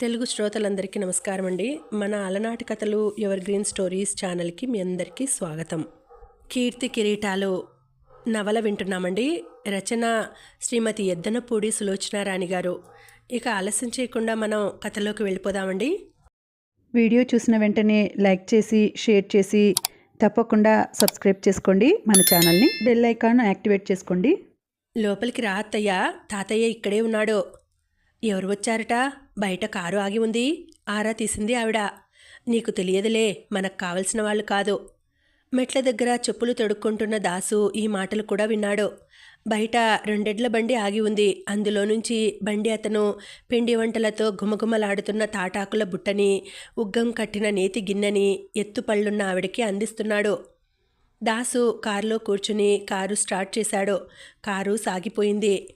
తెలుగు శ్రోతలందరికీ నమస్కారం అండి మన అలనాటి కథలు ఎవర్ గ్రీన్ స్టోరీస్ ఛానల్కి మీ అందరికీ స్వాగతం. కీర్తి కిరీటాలు నవల వింటున్నామండి. రచన శ్రీమతి ఎద్దనపూడి సులోచనారాణి గారు. ఇక ఆలస్యం చేయకుండా మనం కథలోకి వెళ్ళిపోదామండి. వీడియో చూసిన వెంటనే లైక్ చేసి షేర్ చేసి తప్పకుండా సబ్స్క్రైబ్ చేసుకోండి. మన ఛానల్ని బెల్ ఐకాన్ యాక్టివేట్ చేసుకోండి. లోపలికి రా అత్తయ్య. తాతయ్య ఇక్కడే ఉన్నాడు. ఎవరు వచ్చారట? బయట కారు ఆగి ఉంది. ఆరా తీసింది ఆవిడ. నీకు తెలియదులే మనకు కావలసిన వాళ్ళు కాదు. మెట్ల దగ్గర చెప్పులు తొడుక్కుంటున్న దాసు ఈ మాటలు కూడా విన్నాడు. బయట రెండెడ్ల బండి ఆగి ఉంది. అందులో నుంచి బండి అతను పిండి వంటలతో గుమగుమలాడుతున్న తాటాకుల బుట్టని ఉగ్గం కట్టిన నేతి గిన్నెని ఎత్తుపళ్ళున్న ఆవిడకి అందిస్తున్నాడు. దాసు కారులో కూర్చుని కారు స్టార్ట్ చేశాడు. కారు సాగిపోయింది.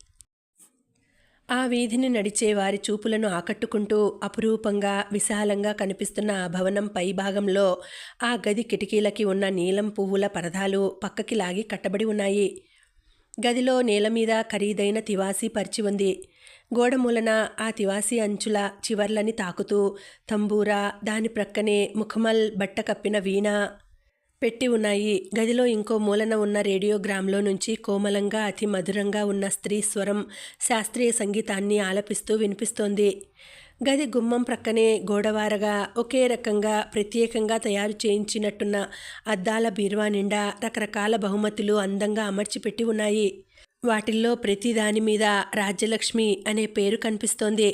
ఆ వీధిని నడిచే వారి చూపులను ఆకట్టుకుంటూ అపురూపంగా విశాలంగా కనిపిస్తున్న ఆ భవనం పై భాగంలో ఆ గది కిటికీలకి ఉన్న నీలం పువ్వుల పరదాలు పక్కకి లాగి కట్టబడి ఉన్నాయి. గదిలో నేల మీద ఖరీదైన తివాసీ పరిచి ఉంది. గోడ మూలన ఆ తివాసీ అంచుల చివర్లని తాకుతూ తంబూరా దాని ప్రక్కనే ముఖమల్ బట్ట కప్పిన వీణ పెట్టి ఉన్నాయి. గదిలో ఇంకో మూలన ఉన్న రేడియోగ్రామ్లో నుంచి కోమలంగా అతి మధురంగా ఉన్న స్త్రీ స్వరం శాస్త్రీయ సంగీతాన్ని ఆలపిస్తూ వినిపిస్తోంది. గది గుమ్మం ప్రక్కనే గోడవారగా ఒకే రకంగా ప్రత్యేకంగా తయారు చేయించినట్టున్న అద్దాల బీరువా నిండా రకరకాల బహుమతులు అందంగా అమర్చిపెట్టి ఉన్నాయి. వాటిల్లో ప్రతి దాని మీద రాజ్యలక్ష్మి అనే పేరు కనిపిస్తోంది.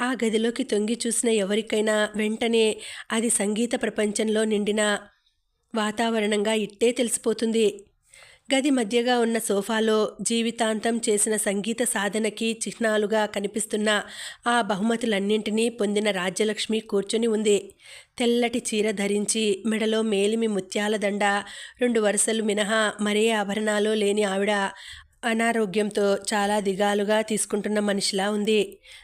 ఆ గదిలోకి తొంగి చూసిన ఎవరికైనా వెంటనే అది సంగీత ప్రపంచంలో నిండిన వాతావరణంగా ఇట్టే తెలిసిపోతుంది. గది మధ్యగా ఉన్న సోఫాలో జీవితాంతం చేసిన సంగీత సాధనకి చిహ్నాలుగా కనిపిస్తున్న ఆ బహుమతులన్నింటినీ పొందిన రాజ్యలక్ష్మి కూర్చొని ఉంది. తెల్లటి చీర ధరించి మెడలో మేలిమి ముత్యాల దండ రెండు వరుసలు మినహా మరే ఆభరణాలు లేని ఆవిడ అనారోగ్యంతో చాలా దిగాలుగా తీసుకుంటున్న మనిషిలా ఉంది.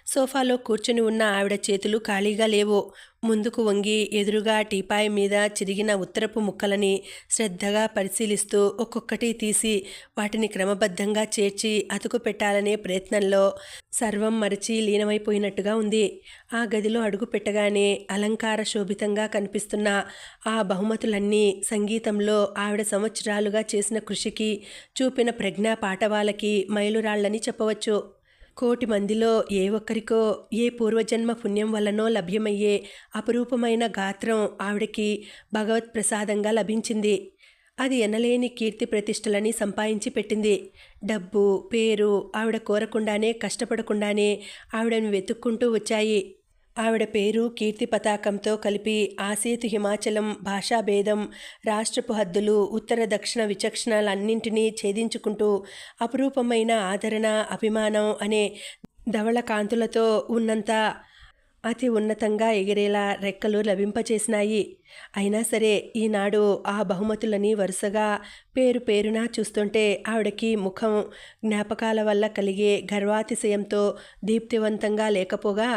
సోఫాలో కూర్చుని ఉన్న ఆవిడ చేతులు ఖాళీగా లేవు. ముందుకు వంగి ఎదురుగా టీపాయ్ మీద చిరిగిన ఉత్తరపు ముక్కలని శ్రద్ధగా పరిశీలిస్తూ ఒక్కొక్కటి తీసి వాటిని క్రమబద్ధంగా చేర్చి అతుకు పెట్టాలనే ప్రయత్నంలో సర్వం మరిచి లీనమైపోయినట్టుగా ఉంది. ఆ గదిలో అడుగు పెట్టగానే అలంకార శోభితంగా కనిపిస్తున్న ఆ బహుమతులన్నీ సంగీతంలో ఆవిడ సంవత్సరాలుగా చేసిన కృషికి చూపిన ప్రజ్ఞా పాఠవాలకి మైలురాళ్ళని చెప్పవచ్చు. కోటి మందిలో ఏ ఒక్కరికో ఏ పూర్వజన్మ పుణ్యం వలనో లభ్యమయ్యే అపురూపమైన గాత్రం ఆవిడకి భగవత్ ప్రసాదంగా లభించింది. అది ఎనలేని కీర్తి ప్రతిష్టలని సంపాదించి పెట్టింది. డబ్బు పేరు ఆవిడ కోరకుండానే కష్టపడకుండానే ఆవిడను వెతుక్కుంటూ వచ్చాయి. ఆవిడ పేరు కీర్తి పతాకంతో కలిపి ఆసేతు హిమాచలం భాషాభేదం రాష్ట్రపు హద్దులు ఉత్తర దక్షిణ విచక్షణలన్నింటినీ ఛేదించుకుంటూ అపురూపమైన ఆదరణ అభిమానం అనే ధవళ కాంతులతో ఉన్నంత అతి ఉన్నతంగా ఎగిరేలా రెక్కలు లభింపచేసినాయి. అయినా సరే ఈనాడు ఆ బహుమతులని వరుసగా పేరు పేరున చూస్తుంటే ఆవిడకి ముఖం జ్ఞాపకాల వల్ల కలిగే గర్వాతిశయంతో దీప్తివంతంగా లేకపోగా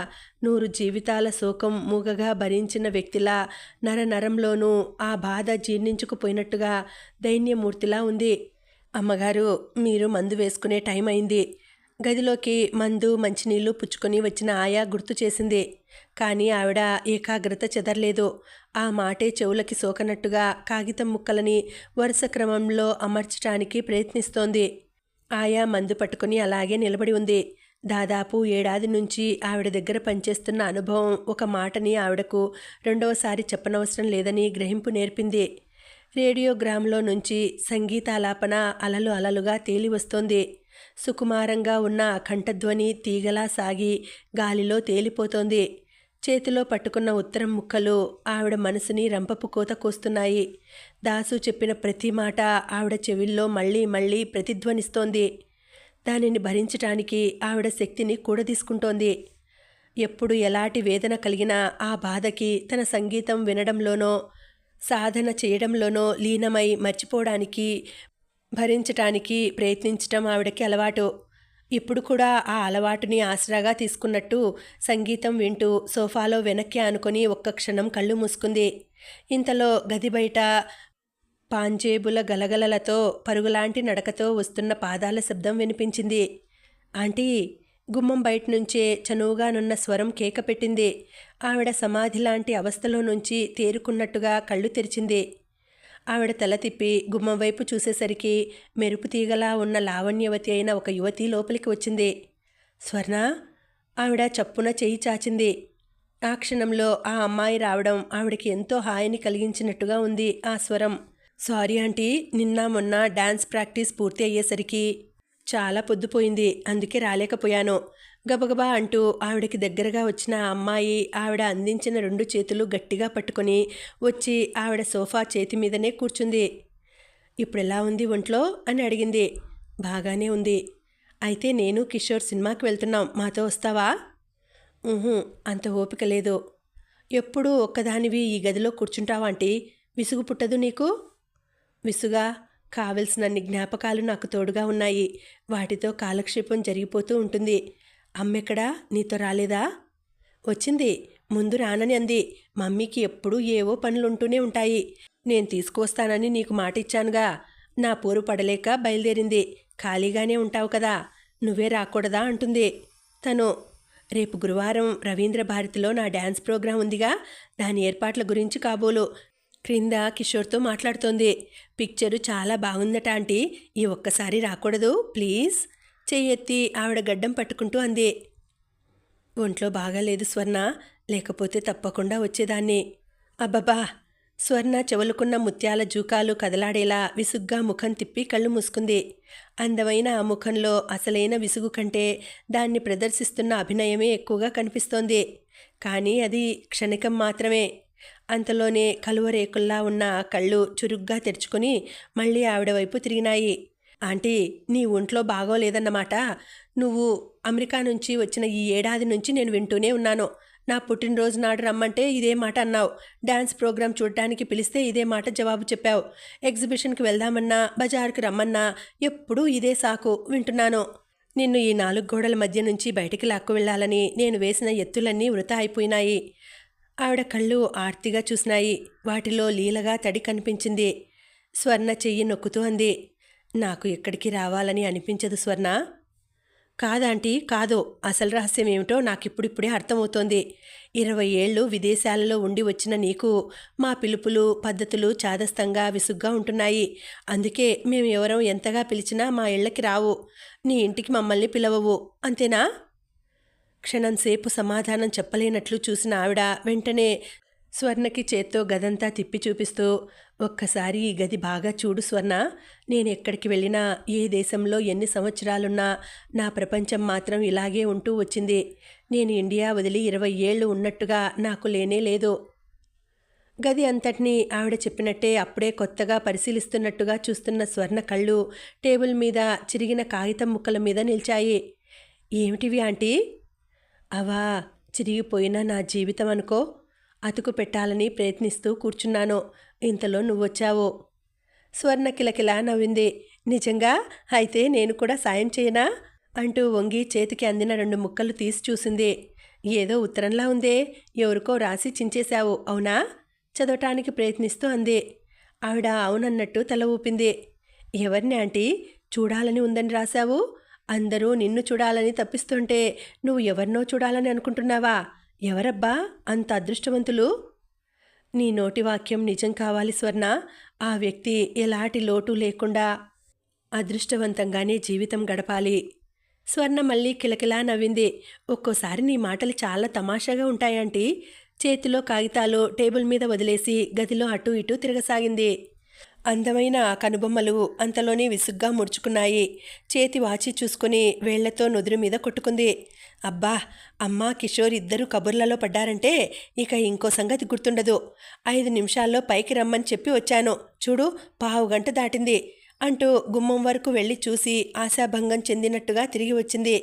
నూరు జీవితాల శోకం మూగగా భరించిన వ్యక్తిలా నర నరంలోనూ ఆ బాధ జీర్ణించుకుపోయినట్టుగా దైన్యమూర్తిలా ఉంది. అమ్మగారు మీరు మందు వేసుకునే టైం అయింది గదిలోకి మందు మంచినీళ్ళు పుచ్చుకొని వచ్చిన ఆయా గుర్తు చేసింది. కానీ ఆవిడ ఏకాగ్రత చెదరలేదు. ఆ మాటే చెవులకి సోకనట్టుగా కాగితం ముక్కలని వరుస క్రమంలో అమర్చటానికి ప్రయత్నిస్తోంది. ఆయా మందు పట్టుకుని అలాగే నిలబడి ఉంది. దాదాపు ఏడాది నుంచి ఆవిడ దగ్గర పనిచేస్తున్న అనుభవం ఒక మాటని ఆవిడకు రెండవసారి చెప్పనవసరం లేదని గ్రహింపు నేర్పింది. రేడియోగ్రామ్లో నుంచి సంగీతాలాపన అలలు అలలుగా తేలి వస్తోంది. సుకుమారంగా ఉన్న కంఠధ్వని తీగలా సాగి గాలిలో తేలిపోతోంది. చేతిలో పట్టుకున్న ఉత్తరం ముక్కలు ఆవిడ మనసుని రంపపు కోత కోస్తున్నాయి. దాసు చెప్పిన ప్రతి మాట ఆవిడ చెవిల్లో మళ్ళీ మళ్ళీ ప్రతిధ్వనిస్తోంది. దానిని భరించటానికి ఆవిడ శక్తిని కూడదీసుకుంటోంది. ఎప్పుడు ఎలాంటి వేదన కలిగినా ఆ బాధకి తన సంగీతం వినడంలోనో సాధన చేయడంలోనో లీనమై మర్చిపోవడానికి భరించటానికి ప్రయత్నించటం ఆవిడకి అలవాటు. ఇప్పుడు కూడా ఆ అలవాటుని ఆసరాగా తీసుకున్నట్టు సంగీతం వింటూ సోఫాలో వెనక్కి ఆనుకొని ఒక్క క్షణం కళ్ళు మూసుకుంది. ఇంతలో గది బయట పాంజేబుల గలగలలతో పరుగులాంటి నడకతో వస్తున్న పాదాల శబ్దం వినిపించింది. ఆంటీ గుమ్మం బయట నుంచే చనువుగానున్న స్వరం కేక పెట్టింది ఆవిడ సమాధి లాంటి అవస్థలో నుంచి తేరుకున్నట్టుగా కళ్ళు తెరిచింది. ఆవిడ తల తిప్పి గుమ్మం వైపు చూసేసరికి మెరుపు తీగలా ఉన్న లావణ్యవతి అయిన ఒక యువతి లోపలికి వచ్చింది. స్వర్ణ ఆవిడ చప్పున చేయి చాచింది. ఆ క్షణంలో ఆ అమ్మాయి రావడం ఆవిడకి ఎంతో హాయిని కలిగించినట్టుగా ఉంది ఆ స్వరం. సారీ ఆంటీ నిన్న మొన్న డాన్స్ ప్రాక్టీస్ పూర్తి అయ్యేసరికి చాలా పొద్దుపోయింది అందుకే రాలేకపోయాను. గబగబా అంటూ ఆవిడకి దగ్గరగా వచ్చిన అమ్మాయి ఆవిడ అందించిన రెండు చేతులు గట్టిగా పట్టుకొని వచ్చి ఆవిడ సోఫా చేతి మీదనే కూర్చుంది. ఇప్పుడు ఎలా ఉంది ఒంట్లో? అని అడిగింది. బాగానే ఉంది. అయితే నేను కిషోర్ సినిమాకి వెళ్తున్నాం. మాతో వస్తావా? అంత ఓపిక లేదు. ఎప్పుడూ ఒక్కదానివి ఈ గదిలో కూర్చుంటావంటి విసుగు పుట్టదు నీకు? విసుగా? కావలసినన్ని జ్ఞాపకాలు నాకు తోడుగా ఉన్నాయి. వాటితో కాలక్షేపం జరిగిపోతూ ఉంటుంది. అమ్మెక్కడా? నీతో రాలేదా? వచ్చింది. ముందు రానని అంది. మమ్మీకి ఎప్పుడూ ఏవో పనులుంటూనే ఉంటాయి. నేను తీసుకువస్తానని నీకు మాట ఇచ్చానుగా నా పోరు పడలేక బయలుదేరింది. ఖాళీగానే ఉంటావు కదా. నువ్వే రాకూడదా? అంటుంది. తను రేపు గురువారం రవీంద్ర భారతిలో నా డ్యాన్స్ ప్రోగ్రాం ఉందిగా. దాని ఏర్పాట్ల గురించి కాబోలు. క్రింద కిషోర్తో మాట్లాడుతోంది. పిక్చరు చాలా బాగుందట ఆంటీ. ఈ ఒక్కసారి రాకూడదు. ప్లీజ్. చెయ్యెత్తి ఆవిడ గడ్డం పట్టుకుంటూ అంది. ఒంట్లో బాగాలేదు స్వర్ణ. లేకపోతే తప్పకుండా వచ్చేదాన్ని. అబ్బబ్బా! స్వర్ణ చెవులుకున్న ముత్యాల జూకాలు కదలాడేలా విసుగ్గా ముఖం తిప్పి కళ్ళు మూసుకుంది. అందమైన ఆ ముఖంలో అసలైన విసుగు కంటే దాన్ని ప్రదర్శిస్తున్న అభినయమే ఎక్కువగా కనిపిస్తోంది. కానీ అది క్షణికం మాత్రమే. అంతలోనే కలువరేకుల్లా ఉన్న ఆ కళ్ళు చురుగ్గా తెరుచుకొని మళ్ళీ ఆవిడ వైపు తిరిగినాయి. ఆంటీ నీ ఒంట్లో బాగోలేదన్నమాట. నువ్వు అమెరికా నుంచి వచ్చిన ఈ ఏడాది నుంచి నేను వింటూనే ఉన్నాను. నా పుట్టినరోజు నాడు రమ్మంటే ఇదే మాట అన్నావు. డ్యాన్స్ ప్రోగ్రాం చూడటానికి పిలిస్తే ఇదే మాట జవాబు చెప్పావు. ఎగ్జిబిషన్కి వెళ్దామన్నా బజార్కి రమ్మన్నా ఎప్పుడూ ఇదే సాకు వింటున్నాను. నిన్ను ఈ నాలుగు గోడల మధ్య నుంచి బయటికి లాక్కు వెళ్ళాలని నేను వేసిన ఎత్తులన్నీ వృత అయిపోయినాయి. ఆవిడ కళ్ళు ఆర్తిగా చూసినాయి. వాటిలో లీలగా తడి కనిపించింది. స్వర్ణ చెయ్యి నొక్కుతూ అంది. నాకు ఎక్కడికి రావాలని అనిపించదు స్వర్ణ. కాదాంటీ కాదు అసలు రహస్యం ఏమిటో నాకిప్పుడిప్పుడే అర్థమవుతోంది. ఇరవై ఏళ్ళు విదేశాలలో ఉండి వచ్చిన నీకు మా పిలుపులు పద్ధతులు చాదస్తంగా విసుగ్గా ఉంటున్నాయి. అందుకే మేము ఎవరం ఎంతగా పిలిచినా మా ఇళ్ళకి రావు. నీ ఇంటికి మమ్మల్ని పిలవవు. అంతేనా? క్షణంసేపు సమాధానం చెప్పలేనట్లు చూసిన ఆవిడ వెంటనే స్వర్ణకి చేత్తో గదంతా తిప్పి చూపిస్తూ ఒక్కసారి ఈ గది బాగా చూడు స్వర్ణ. నేను ఎక్కడికి వెళ్ళినా ఏ దేశంలో ఎన్ని సంవత్సరాలున్నా నా ప్రపంచం మాత్రం ఇలాగే ఉంటూ వచ్చింది. నేను ఇండియా వదిలి ఇరవై ఏళ్ళు ఉన్నట్టుగా నాకు లేనే లేదు. గది అంతటినీ ఆవిడ చెప్పినట్టే అప్పుడే కొత్తగా పరిశీలిస్తున్నట్టుగా చూస్తున్న స్వర్ణ కళ్ళు టేబుల్ మీద చిరిగిన కాగితం ముక్కల మీద నిలిచాయి. ఏమిటివి ఆంటీ? అవా చిరిగిపోయిన నా జీవితం అనుకో. అతుకు పెట్టాలని ప్రయత్నిస్తూ కూర్చున్నాను. ఇంతలో నువ్వొచ్చావు. స్వర్ణ కిలకిలా నవ్వింది. నిజంగా? అయితే నేను కూడా సాయం చేయనా? అంటూ వంగి చేతికి అందిన రెండు ముక్కలు తీసి చూసింది. ఏదో ఉత్తరంలా ఉందే. ఎవరికో రాసి చించేశావు అవునా? చదవటానికి ప్రయత్నిస్తూ అంది. ఆవిడ అవునన్నట్టు తల ఊపింది. ఎవరిని ఆంటీ? చూడాలని ఉందని రాశావు? అందరూ నిన్ను చూడాలని తప్పిస్తుంటే నువ్వు ఎవరినో చూడాలని అనుకుంటున్నావా? ఎవరబ్బా? అంత అదృష్టవంతులు? నీ నోటి వాక్యం నిజం కావాలి స్వర్ణ. ఆ వ్యక్తి ఎలాంటి లోటు లేకుండా అదృష్టవంతంగానే జీవితం గడపాలి. స్వర్ణ మళ్ళీ కిలకిలా నవ్వింది. ఒక్కోసారి నీ మాటలు చాలా తమాషాగా ఉంటాయంటీ. చేతిలో కాగితాలు టేబుల్ మీద వదిలేసి గదిలో అటూ ఇటూ తిరగసాగింది. అందమైన కనుబొమ్మలు అంతలోనే విసుగ్గా ముడుచుకున్నాయి. చేతి వాచి చూసుకుని వేళ్ళతో నుదురు మీద కొట్టుకుంది. అబ్బా అమ్మ కిషోర్ ఇద్దరు కబుర్లలో పడ్డారంటే ఇక ఇంకో సంగతి గుర్తుండదు. ఐదు నిమిషాల్లో పైకి రమ్మని చెప్పి వచ్చాను. చూడు పావు గంట దాటింది అంటూ గుమ్మం వరకు వెళ్ళి చూసి ఆశాభంగం చెందినట్టుగా తిరిగి వచ్చింది.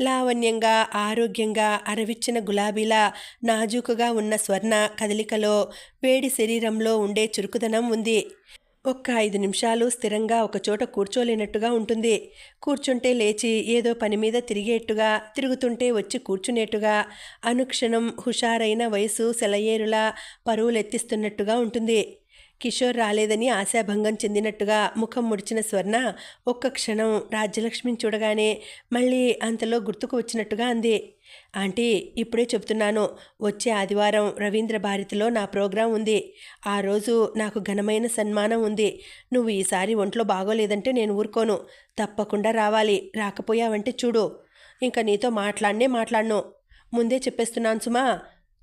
లావణ్యంగా ఆరోగ్యంగా అరవిచ్చిన గులాబీలా నాజూకుగా ఉన్న స్వర్ణ కదలికలో వేడి శరీరంలో ఉండే చురుకుదనం ఉంది. ఒక్క ఐదు నిమిషాలు స్థిరంగా ఒకచోట కూర్చోలేనట్టుగా ఉంటుంది. కూర్చుంటే లేచి ఏదో పని మీద తిరిగేట్టుగా తిరుగుతుంటే వచ్చి కూర్చునేట్టుగా అనుక్షణం హుషారైన వయసు సెలయేరులా పరువులెత్తిస్తున్నట్టుగా ఉంటుంది. కిషోర్ రాలేదని ఆశాభంగం చెందినట్టుగా ముఖం ముడిచిన స్వర్ణ ఒక్క క్షణం రాజ్యలక్ష్మిని చూడగానే మళ్ళీ అంతలో గుర్తుకు వచ్చినట్టుగా అంది. ఆంటీ ఇప్పుడే చెప్తున్నాను. వచ్చే ఆదివారం రవీంద్ర భారతిలో నా ప్రోగ్రాం ఉంది. ఆ రోజు నాకు ఘనమైన సన్మానం ఉంది. నువ్వు ఈసారి ఒంట్లో బాగోలేదంటే నేను ఊరుకోను. తప్పకుండా రావాలి. రాకపోయావంటే చూడు. ఇంకా నీతో మాట్లాడనే మాట్లాడను. ముందే చెప్పేస్తున్నాను సుమా.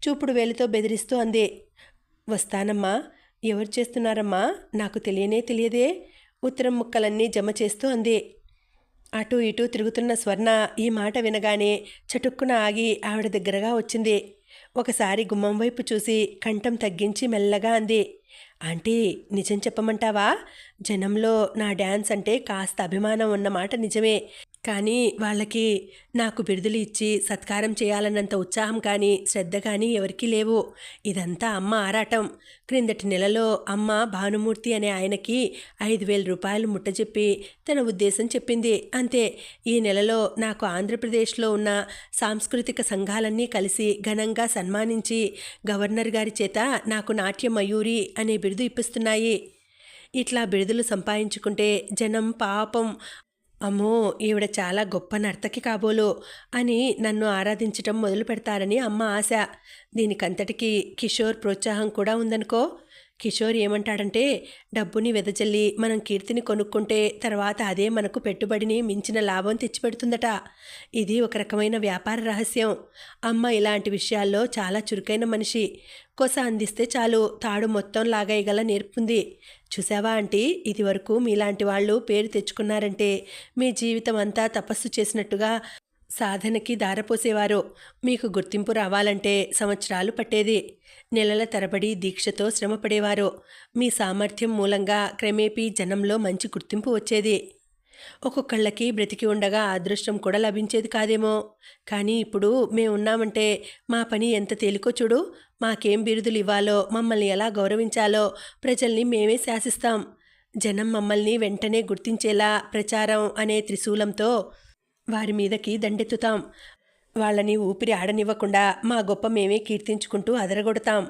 చూపుడు వేలితో బెదిరిస్తూ అంది. వస్తానమ్మా. ఎవరు చేస్తున్నారమ్మా? నాకు తెలియనే తెలియదే. ఉత్తరం ముక్కలన్నీ జమ చేస్తూ అంది. అటు ఇటు తిరుగుతున్న స్వర్ణ ఈ మాట వినగానే చటుక్కున ఆగి ఆవిడ దగ్గరగా వచ్చింది. ఒకసారి గుమ్మం వైపు చూసి కంఠం తగ్గించి మెల్లగా అంది. ఆంటీ నిజం చెప్పమంటావా? జనంలో నా డ్యాన్స్ అంటే కాస్త అభిమానం ఉన్నమాట నిజమే. కానీ వాళ్ళకి నాకు బిరుదులు ఇచ్చి సత్కారం చేయాలన్నంత ఉత్సాహం కానీ శ్రద్ధ కానీ ఎవరికీ లేవు. ఇదంతా అమ్మ ఆరాటం. క్రిందటి నెలలో అమ్మ భానుమూర్తి అనే ఆయనకి ఐదు వేల రూపాయలు ముట్టజెప్పి తన ఉద్దేశం చెప్పింది. అంతే ఈ నెలలో నాకు ఆంధ్రప్రదేశ్లో ఉన్న సాంస్కృతిక సంఘాలన్నీ కలిసి ఘనంగా సన్మానించి గవర్నర్ గారి చేత నాకు నాట్య మయూరి అనే బిరుదు ఇప్పిస్తున్నాయి. ఇట్లా బిరుదులు సంపాదించుకుంటే జనం పాపం అమ్మో ఈవిడ చాలా గొప్ప నర్తకి కాబోలు అని నన్ను ఆరాధించటం మొదలు పెడతారని అమ్మ ఆశ. దీనికంతటికీ కిషోర్ ప్రోత్సాహం కూడా ఉందనుకో. కిషోర్ ఏమంటాడంటే డబ్బుని వెదజల్లి మనం కీర్తిని కొనుక్కుంటే తర్వాత అదే మనకు పెట్టుబడిని మించిన లాభం తెచ్చిపెడుతుందట. ఇది ఒక రకమైన వ్యాపార రహస్యం. అమ్మ ఇలాంటి విషయాల్లో చాలా చురుకైన మనిషి. కొస అందిస్తే చాలు తాడు మొత్తం లాగేయగల నేర్పుంది. చూసావా ఆంటీ? ఇది వరకు మీలాంటి వాళ్ళు పేరు తెచ్చుకున్నారంటే మీ జీవితం అంతా తపస్సు చేసినట్టుగా సాధనకి దారపోసేవారు. మీకు గుర్తింపు రావాలంటే సంవత్సరాలు పట్టేది. నెలల తరబడి దీక్షతో శ్రమపడేవారు. మీ సామర్థ్యం మూలంగా క్రమేపీ జనంలో మంచి గుర్తింపు వచ్చేది. ఒక్కొక్కళ్ళకి బ్రతికి ఉండగా అదృష్టం కూడా లభించేది కాదేమో. కానీ ఇప్పుడు మేము ఉన్నామంటే మా పని ఎంత తేలికో చూడు. మాకేం బిరుదులు ఇవ్వాలో మమ్మల్ని ఎలా గౌరవించాలో ప్రజల్ని మేమే శాసిస్తాం. జనం మమ్మల్ని వెంటనే గుర్తించేలా ప్రచారం అనే త్రిశూలంతో వారి మీదకి దండెత్తుతాం. వాళ్ళని ఊపిరి ఆడనివ్వకుండా మా గొప్ప మేమే కీర్తించుకుంటూ అదరగొడతాం.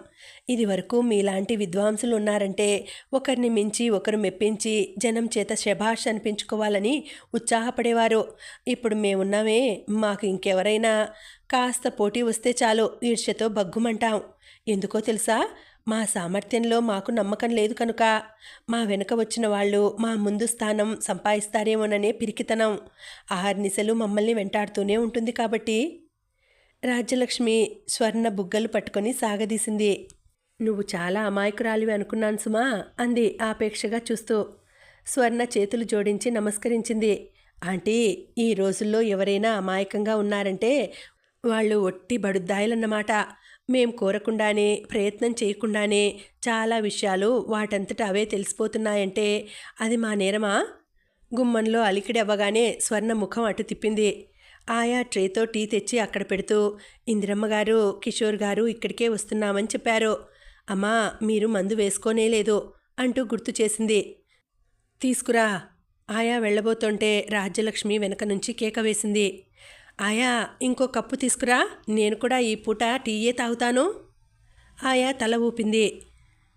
ఇది వరకు మీలాంటి విద్వాంసులు ఉన్నారంటే ఒకరిని మించి ఒకరు మెప్పించి జనం చేత శభాష్ అనిపించుకోవాలని ఉత్సాహపడేవారు. ఇప్పుడు మేమున్నామే మాకు ఇంకెవరైనా కాస్త పోటీ వస్తే చాలు ఈర్ష్యతో బగ్గుమంటాం ఎందుకో తెలుసా? మా సామర్థ్యంలో మాకు నమ్మకం లేదు కనుక. మా వెనుక వచ్చిన వాళ్ళు మా ముందు స్థానం సంపాదిస్తారేమోననే పిరికితనం. ఆహర్నిశలు మమ్మల్ని వెంటాడుతూనే ఉంటుంది కాబట్టి. రాజ్యలక్ష్మి స్వర్ణ బుగ్గలు పట్టుకొని సాగదీసింది. నువ్వు చాలా అమాయకురాలివి అనుకున్నాను సుమా అంది ఆపేక్షగా చూస్తూ. స్వర్ణ చేతులు జోడించి నమస్కరించింది. ఆంటీ ఈ రోజుల్లో ఎవరైనా అమాయకంగా ఉన్నారంటే వాళ్ళు ఒట్టి బడుద్దాయలన్నమాట. మేం కోరకుండానే ప్రయత్నం చేయకుండానే చాలా విషయాలు వాటంతట అవే తెలిసిపోతున్నాయంటే అది మా నేరమా? గుమ్మంలో అలికిడి అవ్వగానే స్వర్ణ ముఖం అటు తిప్పింది. ఆయా ట్రేతో టీ తెచ్చి అక్కడ పెడుతూ ఇందిరమ్మ గారు కిషోర్ గారు ఇక్కడికే వస్తున్నామని చెప్పారు. అమ్మా మీరు మందు వేసుకోనే లేదు అంటూ గుర్తు చేసింది. తీసుకురా. ఆయా వెళ్ళబోతుంటే రాజ్యలక్ష్మి వెనక నుంచి కేక వేసింది. ఆయా ఇంకో కప్పు తీసుకురా. నేను కూడా ఈ పూట టీయే తాగుతాను. ఆయా తల ఊపింది.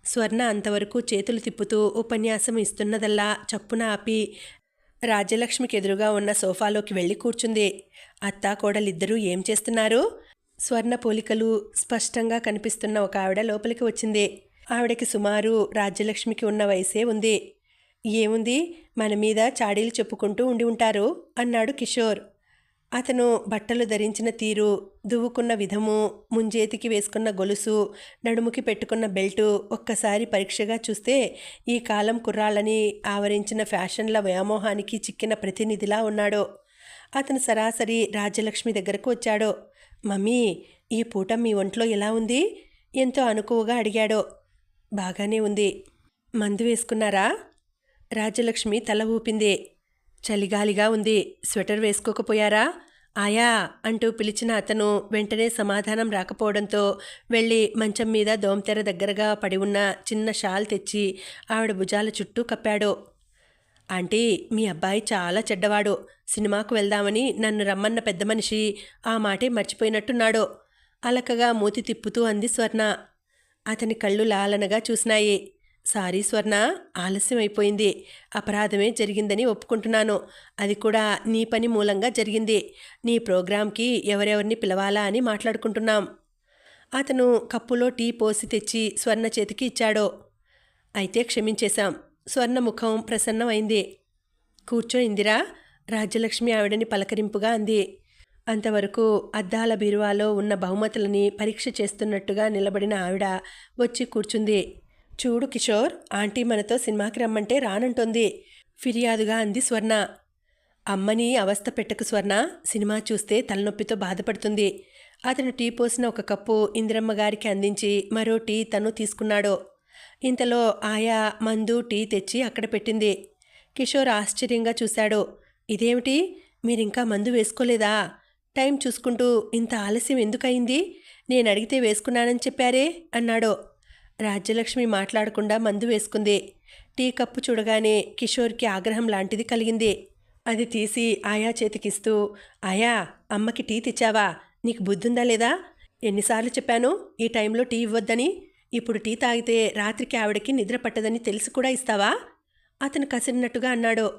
స్వర్ణ అంతవరకు చేతులు తిప్పుతూ ఉపన్యాసం ఇస్తున్నదల్లా చప్పున ఆపి రాజ్యలక్ష్మికి ఎదురుగా ఉన్న సోఫాలోకి వెళ్ళి కూర్చుంది. అత్తా కోడలిద్దరూ ఏం చేస్తున్నారు? స్వర్ణ పోలికలు స్పష్టంగా కనిపిస్తున్న ఒక ఆవిడ లోపలికి వచ్చింది. ఆవిడకి సుమారు రాజ్యలక్ష్మికి ఉన్న వయసే ఉంది. ఏముంది? మన మీద చాడీలు చెప్పుకుంటూ ఉండి ఉంటారు అన్నాడు కిషోర్. అతను బట్టలు ధరించిన తీరు దువ్వుకున్న విధము ముంజేతికి వేసుకున్న గొలుసు నడుముకి పెట్టుకున్న బెల్టు ఒక్కసారి పరీక్షగా చూస్తే ఈ కాలం కుర్రాళ్ళని ఆవరించిన ఫ్యాషన్ల వ్యామోహానికి చిక్కిన ప్రతినిధిలా ఉన్నాడో. అతను సరాసరి రాజ్యలక్ష్మి దగ్గరకు వచ్చాడు. మమ్మీ ఈ పూట మీ ఒంట్లో ఎలా ఉంది? ఎంతో అనుకువగా అడిగాడో. బాగానే ఉంది. మందు వేసుకున్నారా? రాజ్యలక్ష్మి తల ఊపింది. చలిగాలిగా ఉంది. స్వెటర్ వేసుకోకపోయారా? ఆయా అంటూ పిలిచిన అతను వెంటనే సమాధానం రాకపోవడంతో వెళ్ళి మంచం మీద దోమతెర దగ్గరగా పడి ఉన్న చిన్న షాల్ తెచ్చి ఆవిడ భుజాల చుట్టూ కప్పాడు. ఆంటీ మీ అబ్బాయి చాలా చెడ్డవాడు. సినిమాకు వెళ్దామని నన్ను రమ్మన్న పెద్ద మనిషి ఆ మాటే మర్చిపోయినట్టున్నాడు అలకగా మూతి తిప్పుతూ అంది స్వర్ణ. అతని కళ్ళు లాలనగా చూసినాయి. సారీ స్వర్ణ ఆలస్యం అయిపోయింది. అపరాధమే జరిగిందని ఒప్పుకుంటున్నాను. అది కూడా నీ పని మూలంగా జరిగింది. నీ ప్రోగ్రాంకి ఎవరెవరిని పిలవాలా అని మాట్లాడుకుంటున్నాం. అతను కప్పులో టీ పోసి తెచ్చి స్వర్ణ చేతికి ఇచ్చాడు. అయితే క్షమించేశాం. స్వర్ణ ముఖం ప్రసన్నమైంది. కూర్చో ఇందిరా. రాజ్యలక్ష్మి ఆవిడని పలకరింపుగా అంది. అంతవరకు అద్దాల బీరువాలో ఉన్న బహుమతులని పరీక్ష చేస్తున్నట్టుగా నిలబడిన ఆవిడ వచ్చి కూర్చుంది. చూడు కిషోర్ ఆంటీ మనతో సినిమాకి రమ్మంటే రానంటుంది. ఫిర్యాదుగా అంది స్వర్ణ. అమ్మని అవస్థ పెట్టకు స్వర్ణ. సినిమా చూస్తే తలనొప్పితో బాధపడుతుంది. అతను టీ పోసిన ఒక కప్పు ఇందిరమ్మ గారికి అందించి మరో టీ తను తీసుకున్నాడు. ఇంతలో ఆయా మందు టీ తెచ్చి అక్కడ పెట్టింది. కిషోర్ ఆశ్చర్యంగా చూశాడు. ఇదేమిటి? మీరింకా మందు వేసుకోలేదా? టైం చూసుకుంటూ ఇంత ఆలస్యం ఎందుకయింది? నేను అడిగితే వేసుకున్నానని చెప్పారే? అన్నాడు. రాజ్యలక్ష్మి మాట్లాడకుండా మందు వేసుకుంది. టీ కప్పు చూడగానే కిషోర్కి ఆగ్రహం లాంటిది కలిగింది. అది తీసి ఆయా చేతికిస్తూ ఆయా అమ్మకి టీ తెచ్చావా? నీకు బుద్ధుందా లేదా? ఎన్నిసార్లు చెప్పాను ఈ టైంలో టీ ఇవ్వద్దని. ఇప్పుడు టీ తాగితే రాత్రికి ఆవిడకి నిద్ర పట్టదని తెలిసి కూడా ఇస్తావా? అతను కసిరినట్టుగా అన్నాడు.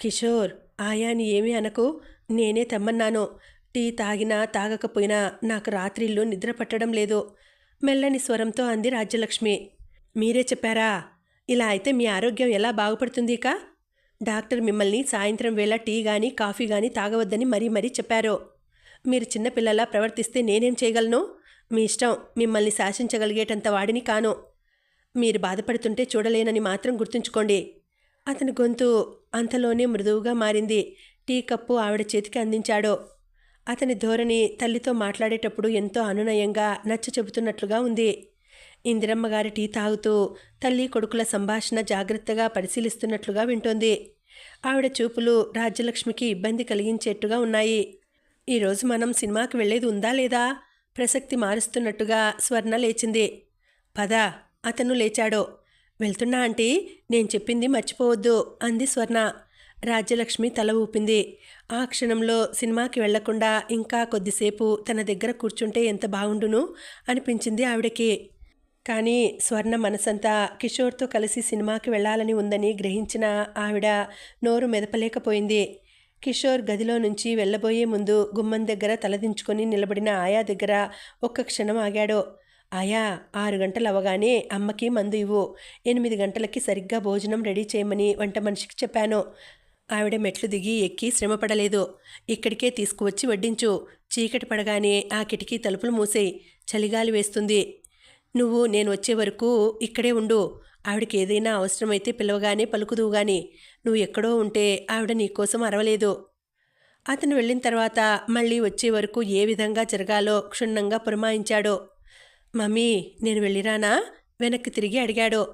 కిషోర్ ఆయాని ఏమీ అనకు. నేనే తెమ్మన్నాను. టీ తాగినా తాగకపోయినా నాకు రాత్రిళ్ళు నిద్ర పట్టడం లేదు. మెల్లని స్వరంతో అంది రాజ్యలక్ష్మి. మీరే చెప్పారా? ఇలా అయితే మీ ఆరోగ్యం ఎలా బాగుపడుతుంది కా డాక్టర్ మిమ్మల్ని సాయంత్రం వేళ టీ కానీ కాఫీ కానీ తాగవద్దని మరీ మరీ చెప్పారు. మీరు చిన్నపిల్లలా ప్రవర్తిస్తే నేనేం చేయగలను? మీ ఇష్టం మిమ్మల్ని శాసించగలిగేటంత వాడిని కాను. మీరు బాధపడుతుంటే చూడలేనని మాత్రం గుర్తుంచుకోండి. అతని గొంతు అంతలోనే మృదువుగా మారింది. టీ కప్పు ఆవిడ చేతికి అందించాడు. అతని ధోరణి తల్లితో మాట్లాడేటప్పుడు ఎంతో అనునయంగా నచ్చ చెబుతున్నట్లుగా ఉంది. ఇందిరమ్మ గారి టీ తాగుతూ తల్లి కొడుకుల సంభాషణ జాగ్రత్తగా పరిశీలిస్తున్నట్లుగా వింటోంది. ఆవిడ చూపులు రాజ్యలక్ష్మికి ఇబ్బంది కలిగించేట్టుగా ఉన్నాయి. ఈరోజు మనం సినిమాకి వెళ్ళేది ఉందా లేదా? ప్రసక్తి మారుస్తున్నట్టుగా స్వర్ణ లేచింది. పద అతను లేచాడు. వెళ్తున్నా ఆంటీ నేను చెప్పింది మర్చిపోవద్దు అంది స్వర్ణ. రాజ్యలక్ష్మి తల ఊపింది. ఆ క్షణంలో సినిమాకి వెళ్ళకుండా ఇంకా కొద్దిసేపు తన దగ్గర కూర్చుంటే ఎంత బాగుండును అనిపించింది ఆవిడకి. కానీ స్వర్ణ మనసంతా కిషోర్తో కలిసి సినిమాకి వెళ్ళాలని ఉందని గ్రహించిన ఆవిడ నోరు మెదపలేకపోయింది. కిషోర్ గదిలో నుంచి వెళ్ళబోయే ముందు గుమ్మం దగ్గర తలదించుకొని నిలబడిన ఆయా దగ్గర ఒక్క క్షణం ఆగాడు. ఆయా ఆరు గంటలు అవగానే అమ్మకి మందు ఇవ్వు. ఎనిమిది గంటలకి సరిగ్గా భోజనం రెడీ చేయమని వంట మనిషికి చెప్పాను. ఆవిడ మెట్లు దిగి ఎక్కి శ్రమపడలేదు. ఇక్కడికే తీసుకువచ్చి వడ్డించు. చీకటి పడగానే ఆ కిటికీ తలుపులు మూసేయి. చలిగాలి వేస్తుంది. నువ్వు నేను వచ్చే వరకు ఇక్కడే ఉండు. ఆవిడకి ఏదైనా అవసరమైతే పిలవగానే పలుకుదువు గాని నువ్వు ఎక్కడో ఉంటే ఆవిడ నీకోసం అరవలేదు. అతను వెళ్ళిన తర్వాత మళ్ళీ వచ్చే వరకు ఏ విధంగా జరగాలో క్షుణ్ణంగా పురమాయించాడు. మమ్మీ నేను వెళ్ళిరానా? వెనక్కి తిరిగి అడిగాడు.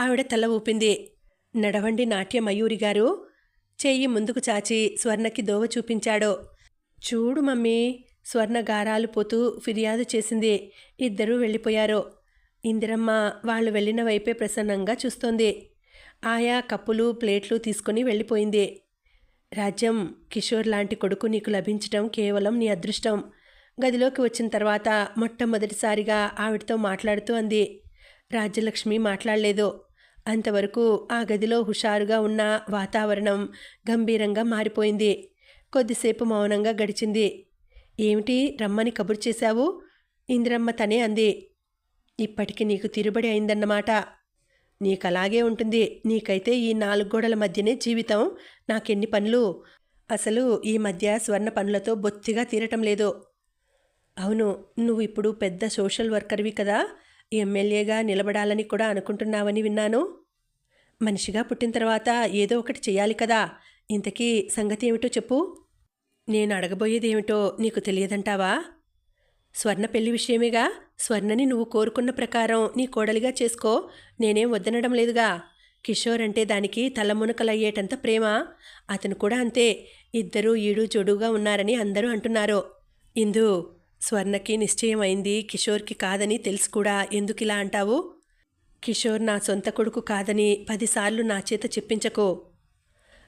ఆవిడ తల ఊపింది. నడవండి నాట్య మయూరి గారు. చెయ్యి ముందుకు చాచి స్వర్ణకి దోవ చూపించాడు. చూడు మమ్మీ స్వర్ణ గారాలు పోతూ ఫిర్యాదు చేసింది. ఇద్దరూ వెళ్ళిపోయారు. ఇందిరమ్మ వాళ్ళు వెళ్ళిన వైపే ప్రసన్నంగా చూస్తోంది. ఆయా కప్పులు ప్లేట్లు తీసుకొని వెళ్ళిపోయింది. రాజ్యం కిషోర్ లాంటి కొడుకు నీకు లభించటం కేవలం నీ అదృష్టం. గదిలోకి వచ్చిన తర్వాత మొట్టమొదటిసారిగా ఆవిడతో మాట్లాడుతూ అంది. రాజ్యలక్ష్మి మాట్లాడలేదు. అంతవరకు ఆ గదిలో హుషారుగా ఉన్న వాతావరణం గంభీరంగా మారిపోయింది. కొద్దిసేపు మౌనంగా గడిచింది. ఏమిటి రమ్మని కబురు చేశావు? ఇందిరమ్మ తనే అంది. ఇప్పటికి నీకు తిరుబడి అయిందన్నమాట. నీకలాగే ఉంటుంది. నీకైతే ఈ నాలుగు గోడల మధ్యనే జీవితం. నాకెన్ని పనులు? అసలు ఈ మధ్య స్వర్ణ పనులతో బొత్తిగా తీరటం లేదు. అవును. నువ్వు ఇప్పుడు పెద్ద సోషల్ వర్కర్వి కదా. ఎమ్మెల్యేగా నిలబడాలని కూడా అనుకుంటున్నావని విన్నాను. మనిషిగా పుట్టిన తర్వాత ఏదో ఒకటి చేయాలి కదా. ఇంతకీ సంగతి ఏమిటో చెప్పు. నేను అడగబోయేది ఏమిటో నీకు తెలియదంటావా? స్వర్ణ పెళ్ళి విషయమేగా? స్వర్ణని నువ్వు కోరుకున్న ప్రకారం నీ కోడలిగా చేసుకో. నేనేం వద్దనడం లేదుగా. కిషోర్ అంటే దానికి తలమునకలయ్యేటంత ప్రేమ. అతను కూడా అంతే. ఇద్దరూ ఈడు జోడుగా ఉన్నారని అందరూ అంటున్నారు. ఇందు స్వర్ణకి నిశ్చయమైంది కిషోర్కి కాదని తెలుసు కూడా. ఎందుకు ఇలా అంటావు? కిషోర్ నా సొంత కొడుకు కాదని పదిసార్లు నా చేత చెప్పించకో.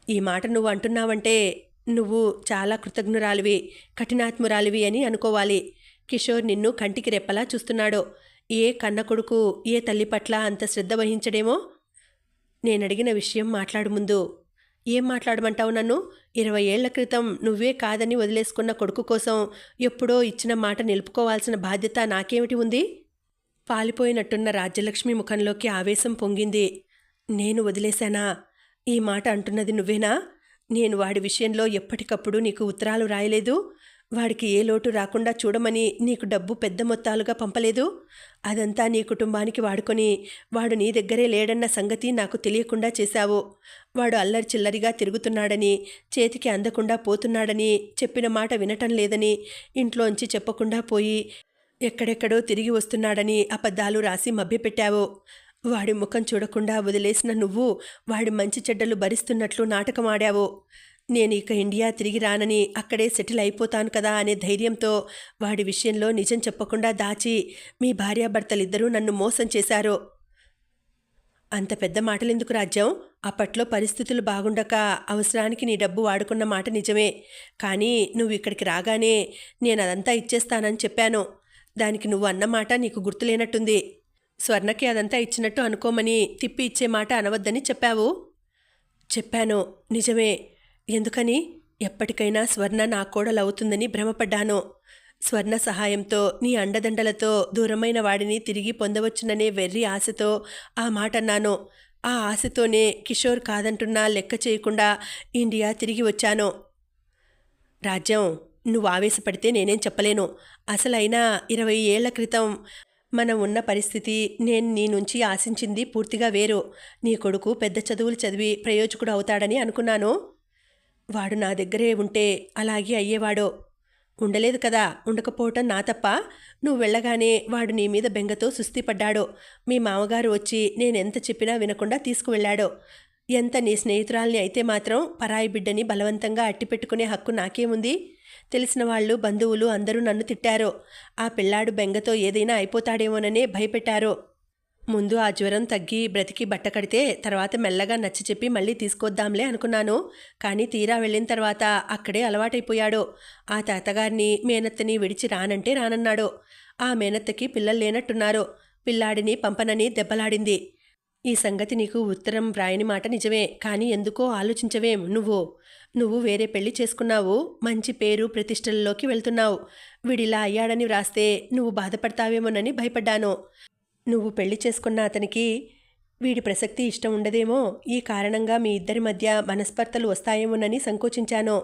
ఈ మాట నువ్వు అంటున్నావంటే నువ్వు చాలా కృతజ్ఞురాలివి కఠినాత్మురాలివి అని అనుకోవాలి. కిషోర్ నిన్ను కంటికి రెప్పలా చూస్తున్నాడు. ఏ కన్న కొడుకు ఏ తల్లి పట్ల అంత శ్రద్ధ వహించడేమో? నేనడిగిన విషయం మాట్లాడు ముందు. ఏం మాట్లాడమంటావు నన్ను? ఇరవై ఏళ్ళ క్రితం నువ్వే కాదని వదిలేసుకున్న కొడుకు కోసం ఎప్పుడో ఇచ్చిన మాట నిలుపుకోవాల్సిన బాధ్యత నాకేమిటి ఉంది? పాలిపోయినట్టున్న రాజ్యలక్ష్మి ముఖంలోకి ఆవేశం పొంగింది. నేను వదిలేశానా? ఈ మాట అంటున్నది నువ్వేనా? నేను వాడి విషయంలో ఎప్పటికప్పుడు నీకు ఉత్తరాలు రాయలేదు. వాడికి ఏ లోటు రాకుండా చూడమని నీకు డబ్బు పెద్ద మొత్తాలుగా పంపలేదు. అదంతా నీ కుటుంబానికి వాడుకొని వాడు నీ దగ్గరే లేడన్న సంగతి నాకు తెలియకుండా చేశావు. వాడు అల్లరి చిల్లరిగా తిరుగుతున్నాడని చేతికి అందకుండా పోతున్నాడని చెప్పిన మాట వినటం లేదని ఇంట్లోంచి చెప్పకుండా పోయి ఎక్కడెక్కడో తిరిగి వస్తున్నాడని అబద్ధాలు రాసి మభ్యపెట్టావు. వాడి ముఖం చూడకుండా వదిలేసిన నువ్వు వాడి మంచి చెడ్డలు భరిస్తున్నట్లు నాటకమాడావు. నేను ఇక ఇండియా తిరిగి రానని అక్కడే సెటిల్ అయిపోతాను కదా అనే ధైర్యంతో వాడి విషయంలో నిజం చెప్పకుండా దాచి మీ భార్యాభర్తలిద్దరూ నన్ను మోసం చేశారు. అంత పెద్ద మాటలెందుకు రాజ్యం? అప్పట్లో పరిస్థితులు బాగుండక అవసరానికి నీ డబ్బు వాడుకున్న మాట నిజమే. కానీ నువ్వు ఇక్కడికి రాగానే నేను అదంతా ఇచ్చేస్తానని చెప్పాను. దానికి నువ్వు అన్న మాట నీకు గుర్తులేనట్టుంది. స్వర్ణకి అదంతా ఇచ్చినట్టు అనుకోమని తిప్పి ఇచ్చే మాట అనవద్దని చెప్పావు? చెప్పాను. నిజమే. ఎందుకని? ఎప్పటికైనా స్వర్ణ నా కోడలవుతుందని భ్రమపడ్డాను. స్వర్ణ సహాయంతో నీ అండదండలతో దూరమైన వాడిని తిరిగి పొందవచ్చుననే వెర్రి ఆశతో ఆ మాట అన్నాను. ఆ ఆశతోనే కిషోర్ కాదంటున్నా లెక్క చేయకుండా ఇండియా తిరిగి వచ్చాను. రాజ్యం నువ్వు ఆవేశపడితే నేనేం చెప్పలేను. అసలైనా ఇరవై ఏళ్ళ క్రితం మనం ఉన్న పరిస్థితి నేను నీ నుంచి ఆశించింది పూర్తిగా వేరు. నీ కొడుకు పెద్ద చదువులు చదివి ప్రయోజకుడు అవుతాడని అనుకున్నాను. వాడు నా దగ్గరే ఉంటే అలాగే అయ్యేవాడో. ఉండలేదు కదా ఉండకపోవటం నా తప్ప. నువ్వు వెళ్ళగానే వాడు నీ మీద బెంగతో సుస్థిపడ్డాడు. మీ మామగారు వచ్చి నేనెంత చెప్పినా వినకుండా తీసుకువెళ్ళాడు. ఎంత నీ స్నేహితురాల్ని అయితే మాత్రం పరాయి బిడ్డని బలవంతంగా అట్టిపెట్టుకునే హక్కు నాకేముంది? తెలిసిన వాళ్ళు బంధువులు అందరూ నన్ను తిట్టారు. ఆ పిల్లాడు బెంగతో ఏదైనా అయిపోతాడేమోననే భయపెట్టారు. ముందు ఆ జ్వరం తగ్గి బ్రతికి బట్ట కడితే తర్వాత మెల్లగా నచ్చి చెప్పి మళ్ళీ తీసుకొద్దాంలే అనుకున్నాను. కానీ తీరా వెళ్ళిన తర్వాత అక్కడే అలవాటైపోయాడు. ఆ తాతగారిని మేనత్తని విడిచి రానంటే రానన్నాడు. ఆ మేనత్తకి పిల్లలు లేనట్టున్నారు. పిల్లాడిని పంపనని దెబ్బలాడింది. ఈ సంగతి నీకు ఉత్తరం వ్రాయని మాట నిజమే. కానీ ఎందుకో ఆలోచించవేం నువ్వు? నువ్వు వేరే పెళ్ళి చేసుకున్నావు. మంచి పేరు ప్రతిష్టలలోకి వెళ్తున్నావు. వీడిలా అయ్యాడని వ్రాస్తే నువ్వు బాధపడతావేమోనని భయపడ్డాను. నువ్వు పెళ్ళి చేసుకున్న అతనికి వీడి ప్రసక్తి ఇష్టం ఉండదేమో. ఈ కారణంగా మీ ఇద్దరి మధ్య మనస్పర్ధలు వస్తాయేమోనని సంకోచించాను.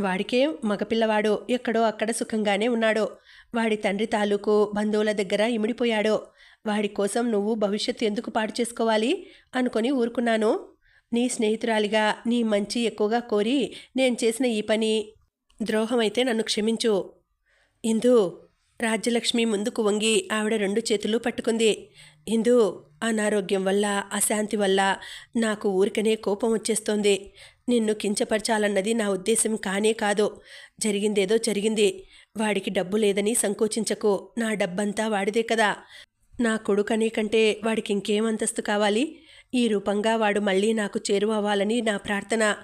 వాడికే మగపిల్లవాడు. ఎక్కడో అక్కడ సుఖంగానే ఉన్నాడు. వాడి తండ్రి తాలూకు బంధువుల దగ్గర ఇమిడిపోయాడు. వాడి కోసం నువ్వు భవిష్యత్తు ఎందుకు పాడు చేసుకోవాలి అనుకొని ఊరుకున్నాను. నీ స్నేహితురాలిగా నీ మంచి ఎక్కువగా కోరి నేను చేసిన ఈ పని ద్రోహమైతే నన్ను క్షమించు. ఇందు రాజ్యలక్ష్మి ముందుకు వంగి ఆవిడ రెండు చేతులు పట్టుకుంది. ఇందు అనారోగ్యం వల్ల అశాంతి వల్ల నాకు ఊరికనే కోపం వచ్చేస్తోంది. నిన్ను కించపరచాలన్నది నా ఉద్దేశం కానే కాదు. జరిగిందేదో జరిగింది. వాడికి డబ్బు లేదని సంకోచించకు. నా డబ్బంతా వాడిదే కదా. నా కొడుకనే కంటే వాడికి ఇంకేం అంతస్తు కావాలి? ఈ రూపంగా వాడు మళ్ళీ నాకు చేరువవ్వాలని నా ప్రార్థన.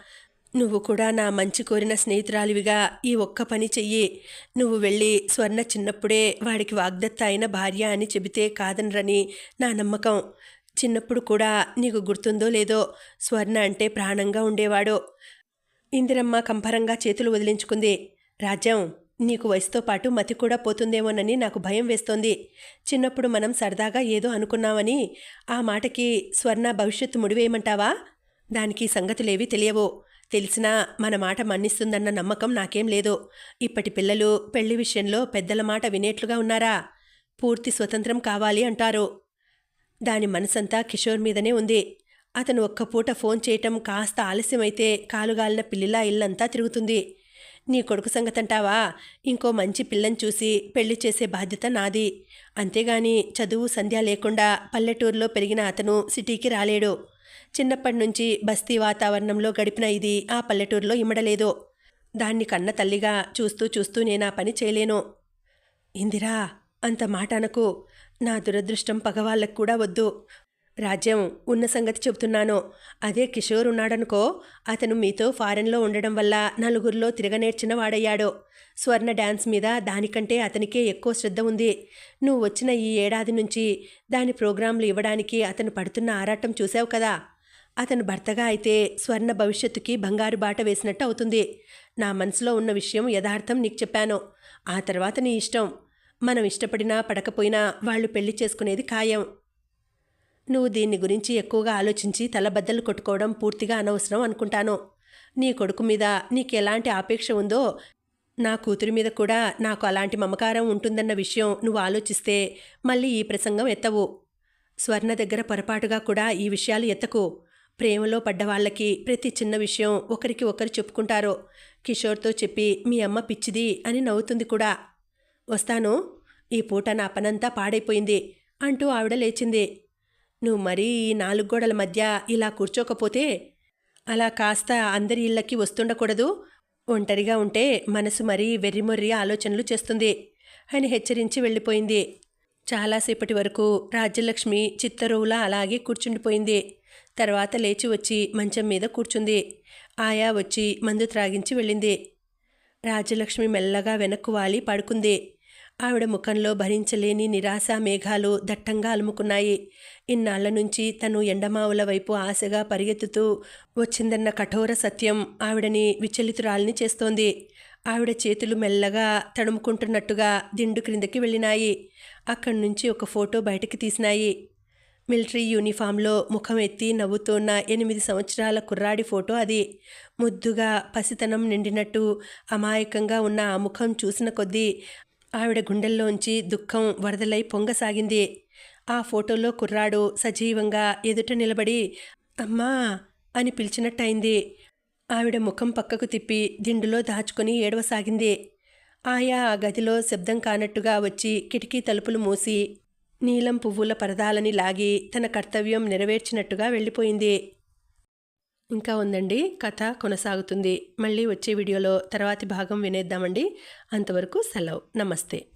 నువ్వు కూడా నా మంచి కోరిన స్నేహితురాలివిగా ఈ ఒక్క పని చెయ్యి. నువ్వు వెళ్ళి స్వర్ణ చిన్నప్పుడే వాడికి వాగ్దత్త అయిన భార్య అని చెబితే కాదనరని నా నమ్మకం. చిన్నప్పుడు కూడా నీకు గుర్తుందో లేదో స్వర్ణ అంటే ప్రాణంగా ఉండేవాడు. ఇందిరమ్మ కంపరంగా చేతులు వదిలించుకుంది. రాజ్యం నీకు వయసుతో పాటు మతి కూడా పోతుందేమోనని నాకు భయం వేస్తోంది. చిన్నప్పుడు మనం సరదాగా ఏదో అనుకున్నామని ఆ మాటకి స్వర్ణ భవిష్యత్తు ముడివేయమంటావా? దానికి సంగతులేవీ తెలియవు. తెలిసినా మన మాట మన్నిస్తుందన్న నమ్మకం నాకేం లేదు. ఇప్పటి పిల్లలు పెళ్ళి విషయంలో పెద్దల మాట వినేట్లుగా ఉన్నారా? పూర్తి స్వతంత్రం కావాలి అంటారు. దాని మనసంతా కిషోర్ మీదనే ఉంది. అతను ఒక్క పూట ఫోన్ చేయటం కాస్త ఆలస్యమైతే కాలుగాలిన పిల్లిలా ఇల్లంతా తిరుగుతుంది. నీ కొడుకు సంగతంటావా? ఇంకో మంచి పిల్లని చూసి పెళ్ళి చేసే బాధ్యత నాది. అంతేగాని చదువు సంధ్య లేకుండా పల్లెటూరులో పెరిగిన అతను సిటీకి రాలేడు. చిన్నప్పటి నుంచి బస్తీ వాతావరణంలో గడిపిన ఇది ఆ పల్లెటూరులో ఇమ్మడలేదు దాన్ని కన్న తల్లిగా చూస్తూ చూస్తూ నేను ఆ పని చేయలేను. ఇందిరా అంత మాట అనకు. నా దురదృష్టం పగవాళ్ళకు కూడా వద్దు. రాజ్యం ఉన్న సంగతి చెబుతున్నాను. అదే కిషోర్ ఉన్నాడనుకో అతను మీతో ఫారెన్లో ఉండడం వల్ల నలుగురిలో తిరగనేర్చిన వాడయ్యాడు. స్వర్ణ డ్యాన్స్ మీద దానికంటే అతనికే ఎక్కువ శ్రద్ధ ఉంది. నువ్వు వచ్చిన ఈ ఏడాది నుంచి దాని ప్రోగ్రాంలు ఇవ్వడానికి అతను పడుతున్న ఆరాటం చూసావు కదా? అతను భర్తగా అయితే స్వర్ణ భవిష్యత్తుకి బంగారు బాట వేసినట్టు అవుతుంది. నా మనసులో ఉన్న విషయం యథార్థం నీకు చెప్పాను. ఆ తర్వాత నీ ఇష్టం. మనం ఇష్టపడినా పడకపోయినా వాళ్ళు పెళ్ళి చేసుకునేది ఖాయం. నువ్వు దీన్ని గురించి ఎక్కువగా ఆలోచించి తలబద్దలు కొట్టుకోవడం పూర్తిగా అనవసరం అనుకుంటాను. నీ కొడుకు మీద నీకు ఎలాంటి ఆపేక్ష ఉందో నా కూతురి మీద కూడా నాకు అలాంటి మమకారం ఉంటుందన్న విషయం నువ్వు ఆలోచిస్తే మళ్ళీ ఈ ప్రసంగం ఎత్తవు. స్వర్ణ దగ్గర పొరపాటుగా కూడా ఈ విషయాలు ఎత్తకు. ప్రేమలో పడ్డ వాళ్ళకి ప్రతి చిన్న విషయం ఒకరికి ఒకరు చెప్పుకుంటారు. కిషోర్తో చెప్పి మీ అమ్మ పిచ్చిది అని నవ్వుతుంది కూడా. వస్తాను. ఈ పూట నా పనంతా పాడైపోయింది అంటూ ఆవిడ లేచింది. నువ్వు మరీ ఈ నాలుగు గోడల మధ్య ఇలా కూర్చోకపోతే? అలా కాస్త అందరి ఇళ్ళకి వస్తుండకూడదు. ఒంటరిగా ఉంటే మనసు మరీ వెర్రిమొర్రి ఆలోచనలు చేస్తుంది అని హెచ్చరించి వెళ్ళిపోయింది. చాలాసేపటి వరకు రాజ్యలక్ష్మి చిత్తరువులా అలాగే కూర్చుండిపోయింది. తర్వాత లేచి వచ్చి మంచం మీద కూర్చుంది. ఆయా వచ్చి మందు త్రాగించి వెళ్ళింది. రాజలక్ష్మి మెల్లగా వెనక్కు వాలి పడుకుంది. ఆవిడ ముఖంలో భరించలేని నిరాశ మేఘాలు దట్టంగా అలుముకున్నాయి. ఇన్నాళ్ళ నుంచి తను ఎండమావుల వైపు ఆశగా పరిగెత్తుతూ వచ్చిందన్న కఠోర సత్యం ఆవిడని విచలితురాల్ని చేస్తోంది. ఆవిడ చేతులు మెల్లగా తడుముకుంటున్నట్టుగా దిండు క్రిందకి వెళ్ళినాయి. అక్కడి నుంచి ఒక ఫోటో బయటకి తీసినాయి. మిలిటరీ యూనిఫామ్లో ముఖం ఎత్తి నవ్వుతున్న ఎనిమిది సంవత్సరాల కుర్రాడి ఫోటో అది. ముద్దుగా పసితనం నిండినట్టు అమాయకంగా ఉన్న ఆ ముఖం చూసిన కొద్దీ ఆవిడ గుండెల్లోంచి దుఃఖం వరదలై పొంగసాగింది. ఆ ఫోటోలో కుర్రాడు సజీవంగా ఎదుట నిలబడి అమ్మా అని పిలిచినట్టయింది. ఆవిడ ముఖం పక్కకు తిప్పి దిండులో దాచుకొని ఏడవసాగింది. ఆయా ఆ గదిలో శబ్దం కానట్టుగా వచ్చి కిటికీ తలుపులు మూసి నీలం పువ్వుల పరదాలని లాగి తన కర్తవ్యం నెరవేర్చినట్టుగా వెళ్ళిపోయింది. ఇంకా ఉందండి కథ కొనసాగుతుంది. మళ్ళీ వచ్చే వీడియోలో తర్వాతి భాగం వినేద్దామండి. అంతవరకు సెలవు. నమస్తే.